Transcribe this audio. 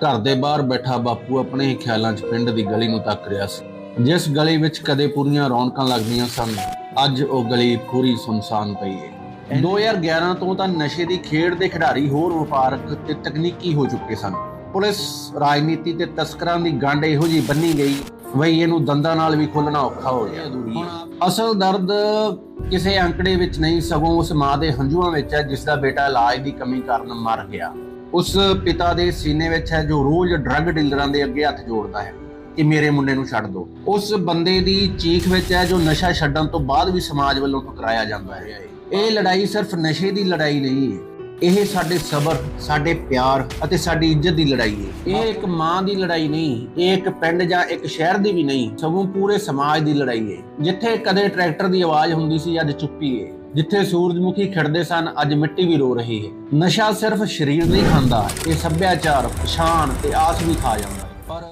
ਘਰ ਦੇ ਬਾਹਰ ਬੈਠਾ ਬਾਪੂ ਆਪਣੇ ਹੀ ਖਿਆਲਾਂ 'ਚ ਪਿੰਡ ਦੀ ਗਲੀ ਨੂੰ ਤੱਕ ਰਿਹਾ ਸੀ। ਜਿਸ ਗਲੀ ਵਿੱਚ ਕਦੇ ਪੂਰੀਆਂ ਰੌਣਕਾਂ ਲੱਗਦੀਆਂ ਸਨ, ਅੱਜ ਉਹ ਗਲੀ ਪੂਰੀ ਸੁਨਸਾਨ ਪਈ ਹੈ 2011 ਤੋਂ ਤਾਂ ਨਸ਼ੇ ਦੀ ਖੇਡ ਦੇ ਖਿਡਾਰੀ ਹੋਰ ਵਪਾਰਕ ਤੇ ਤਕਨੀਕੀ ਹੋ ਚੁੱਕੇ ਸਨ। ਪੁਲਿਸ, ਰਾਜਨੀਤੀ ਤੇ ਤਸਕਰਾਂ ਦੀ ਗੰਢ ਇਹੋ ਜੀ ਬੰਨੀ ਗਈ ਵਈ ਇਹਨੂੰ ਦੰਦਾਂ ਨਾਲ ਵੀ ਖੋਲਣਾ ਔਖਾ ਹੋ ਗਿਆ। ਅਸਲ ਦਰਦ ਕਿਸੇ ਅੰਕੜੇ ਵਿੱਚ ਨਹੀਂ ਸਗੋਂ ਉਸ ਮਾਂ ਦੇ ਹੰਝੂਆਂ ਵਿੱਚ ਹੈ ਜਿਸ ਦਾ ਬੇਟਾ ਇਲਾਜ ਦੀ ਕਮੀ ਕਾਰਨ ਮਰ ਗਿਆ। ਉਸ ਪਿਤਾ ਦੇ ਸੀਨੇ ਵਿੱਚ ਹੈ ਜੋ ਰੋਜ਼ ਡਰੱਗ ਡੀਲਰਾਂ ਦੇ ਅੱਗੇ ਹੱਥ ਜੋੜਦਾ ਹੈ ਕਿ ਮੇਰੇ ਮੁੰਡੇ ਨੂੰ ਛੱਡ ਦਿਓ ਉਸ ਬੰਦੇ ਦੀ ਚੀਖ ਵਿੱਚ ਹੈ ਜੋ ਨਸ਼ਾ ਛੱਡਣ ਤੋਂ ਬਾਅਦ ਵੀ ਸਮਾਜ ਵੱਲੋਂ ਠੁਕਰਾਇਆ ਜਾਂਦਾ ਹੈ। ਇਹ ਲੜਾਈ ਸਿਰਫ ਨਸ਼ੇ ਦੀ ਲੜਾਈ ਨਹੀਂ ਹੈ। ਇਹ ਸਾਡੇ ਸਬਰ, ਸਾਡੇ ਪਿਆਰ ਅਤੇ ਸਾਡੀ ਇੱਜ਼ਤ ਦੀ ਲੜਾਈ ਹੈ। ਇਹ ਇੱਕ ਮਾਂ ਦੀ ਲੜਾਈ ਨਹੀਂ, ਇਹ ਇੱਕ ਪਿੰਡ ਜਾਂ ਇੱਕ ਸ਼ਹਿਰ ਦੀ ਵੀ ਨਹੀਂ, ਸਗੋਂ ਪੂਰੇ ਸਮਾਜ ਦੀ ਲੜਾਈ ਹੈ। ਜਿੱਥੇ ਕਦੇ ਟਰੈਕਟਰ ਦੀ ਆਵਾਜ਼ ਹੁੰਦੀ ਸੀ, ਅੱਜ ਚੁੱਪੀ ਹੈ। ਜਿੱਥੇ ਸੂਰਜਮੁਖੀ ਖਿੜਦੇ ਸਨ, ਅੱਜ ਮਿੱਟੀ ਵੀ ਰੋ ਰਹੀ ਹੈ। ਨਸ਼ਾ ਸਿਰਫ ਸਰੀਰ ਨਹੀਂ ਖਾਂਦਾ, ਇਹ ਸੱਭਿਆਚਾਰ, ਪਛਾਣ ਤੇ ਆਸ ਵੀ ਖਾ ਜਾਂਦਾ ਹੈ। ਪਰ